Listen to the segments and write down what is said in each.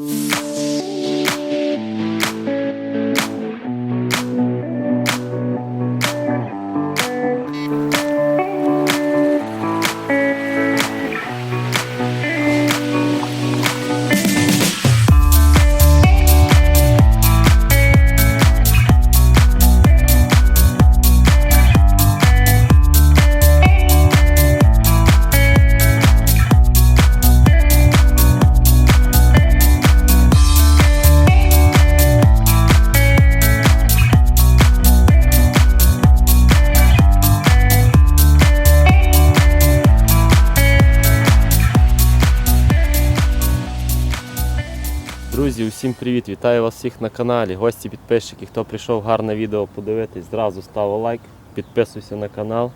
Thank. Друзі, усім привіт! Вітаю вас всіх на каналі. Гості, підписчики, хто прийшов гарне відео подивитись, зразу став лайк, підписуйся на канал.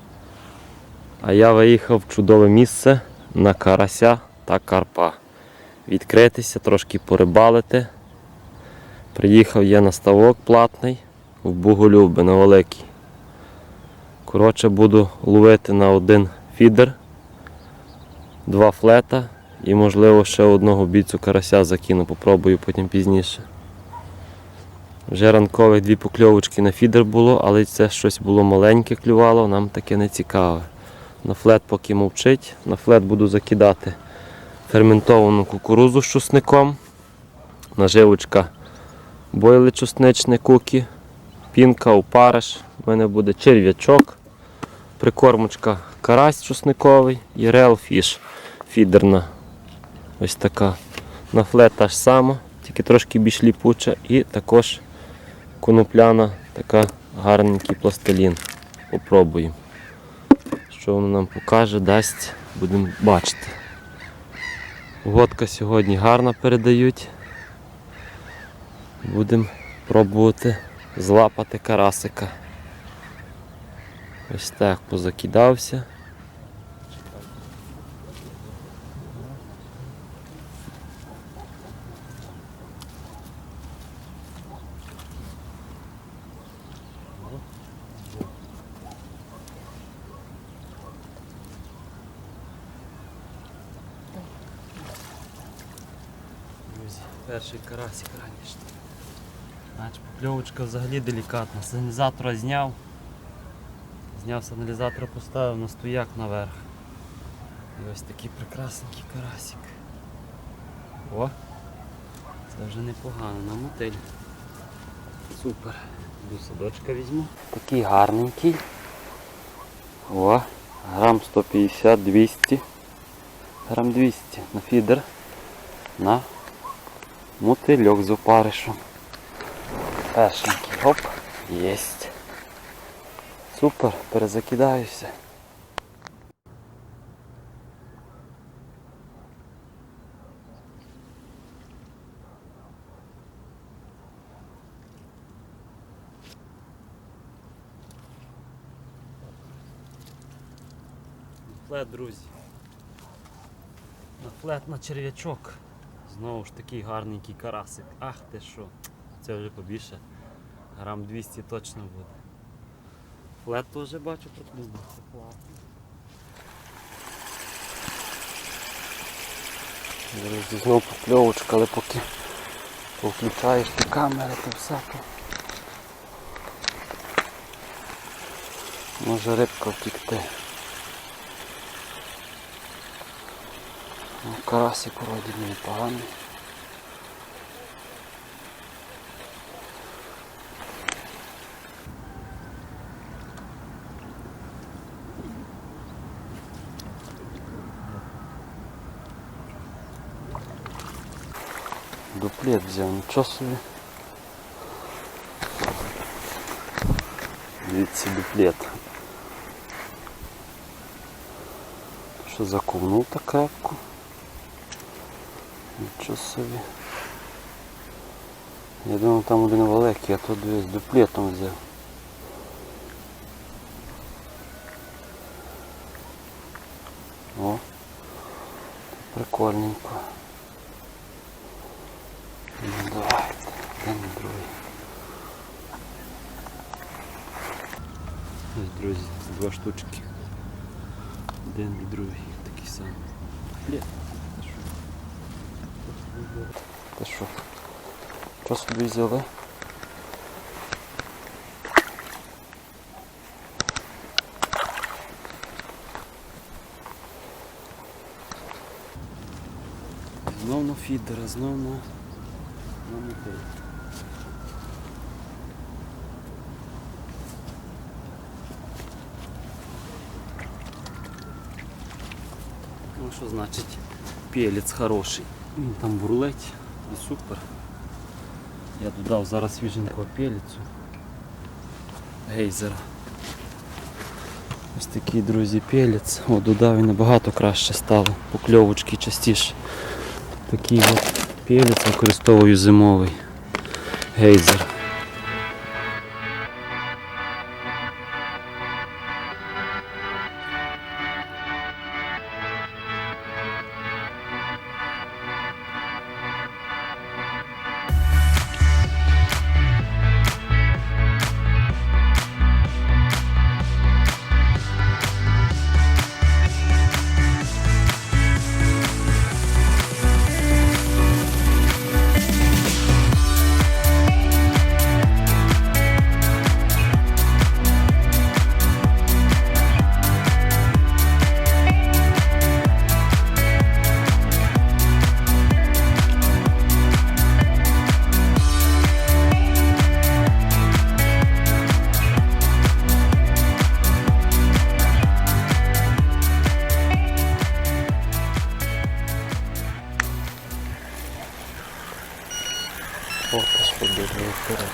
А я виїхав в чудове місце на карася та карпа. Відкритися, трошки порибалити. Приїхав я на ставок платний в Буголюби на великий. Коротше, буду ловити на один фідер, два флета і можливо ще одного бійцю карася закину, попробую потім пізніше. Вже ранкових дві покльовочки на фідер було, але це щось було маленьке клювало, нам таке не цікаве. На флет поки мовчить, на флет буду закидати ферментовану кукурузу з чусником, наживочка бойли чусничне кукі, пінка, опариш, у мене буде черв'ячок, прикормочка карась чусниковий і реал фіш фідерна. Ось така. На флет та ж сама, тільки трошки більш ліпуча і також конопляна, така гарненький пластилін. Попробуємо. Що воно нам покаже, дасть, будемо бачити. Водка сьогодні гарна передають. Будемо пробувати злапати карасика. Ось так позакидався. Друзі, перший карасик ранішній. Значить, покльовочка взагалі делікатна. Сигналізатора зняв. Зняв сигналізатора, поставив на стояк наверх. І ось такий прекрасненький карасик. О! Це вже непогано, на мотиль. Супер. До садочка візьму. Такий гарненький. О, грам 150-200. Грам 200 на фідер. На мотильок з опаришем. Першенький, гоп, єсть. Супер, перезакидаюся. Флет, друзі. На флет на черв'ячок. Знову ж такий гарненький карасик. Ах ти що. Це вже побільше. Грам 200 точно буде. Флет теж бачу потрібно. Це класно. Друзі, знову покльовочка, але поки повключаєш ті камери, то все то. Може рибка втікти. Ну, карасик вроді непоганий. Дуплет взяв, нічого собі. Дивіться дуплет. Що заковнув так крепко. Нічого собі. Я думав там один великий, а тут дивись дуплетом взяв. О, прикольненько. Ну давайте, один другий. Ось, друзі, два штучки. Один і другий, такий самий. Блін. Ти що? Що собі взяли? Знов на фідера, знов на, на мотиль. Ну що значить пелець хороший. Він там бурлить І супер. Я додав зараз свіженького пеліцю Гейзера. Ось такий, друзі, пелець. О, додав і набагато краще стало. Покльовочки частіше. Такий от пелець використовую зимовий гейзер. Пішло біля вперед.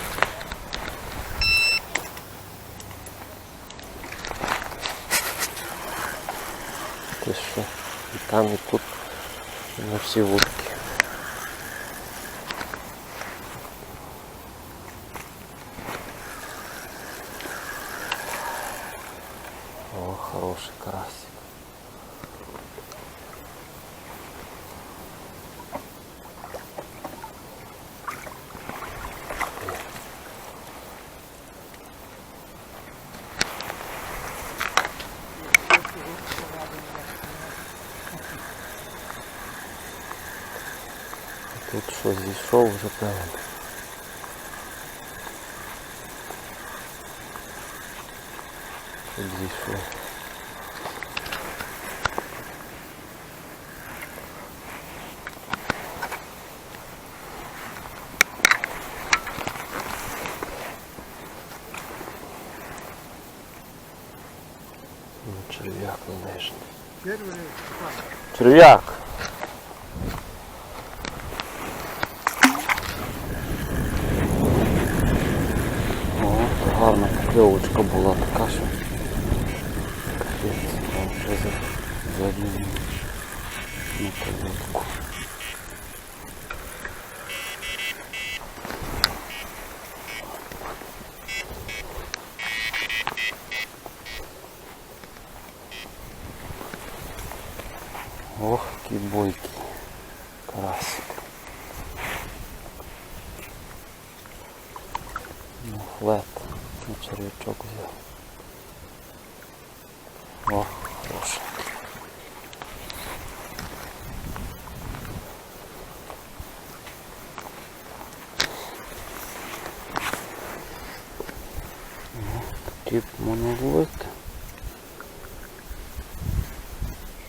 Ти що? І там, і тут, і на всі вудки. О, хороший карасик. Тут що зійшов вже певно. Тут зійшов. Ну, черв'як на. Черв'як! О, то гарна была така, що капець, там вже за задню на колодку. Червячок взяв. О, хороший. Такі можна.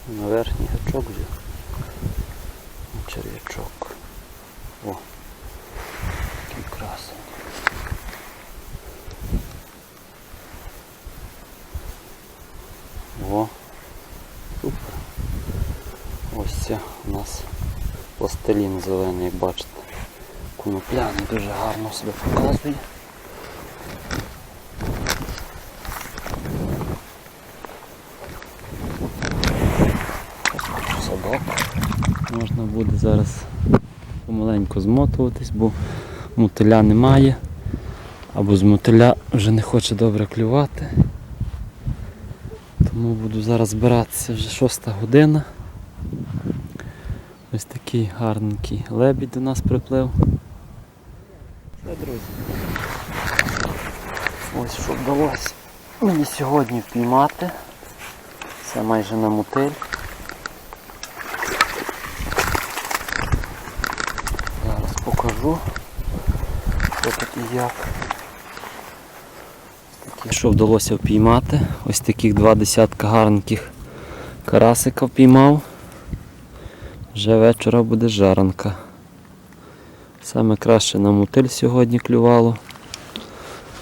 На верхній гачок взяв. Червячок. О, який красний. О, супер. Ось це у нас пластилін зелений, як бачите. Конопляний дуже гарно себе показує. Можна буде зараз помаленьку змотуватись, бо мотиля немає. Або з мотиля вже не хоче добре клювати. Тому буду зараз збиратися вже шоста година. Ось такий гарненький лебідь до нас приплив. Все, друзі. Ось що вдалося мені сьогодні впіймати. Це майже на мотиль. Зараз покажу. Що тут і як. Такі, Що вдалося впіймати? Ось таких два десятка гарненьких карасика впіймав. Вже вечора буде жаранка. Саме краще на мотиль сьогодні клювало.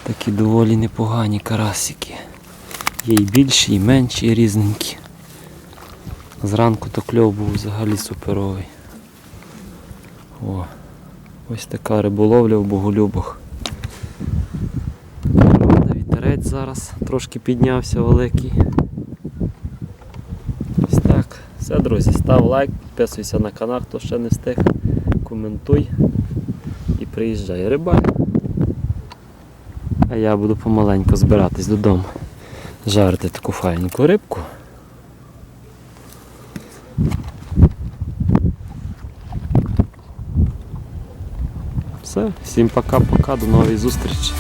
Такі доволі непогані карасики. Є і більші, і менші, і різненькі. Зранку то кльов був взагалі суперовий. О, ось така риболовля в Боголюбах. Вітерець зараз трошки піднявся великий. Все, друзі, став лайк, підписуйся на канал, хто ще не встиг. Коментуй і приїжджай рибаль. А я буду помаленьку збиратись додому. Жарити таку файненьку рибку. Все, всім пока-пока, до нової зустрічі.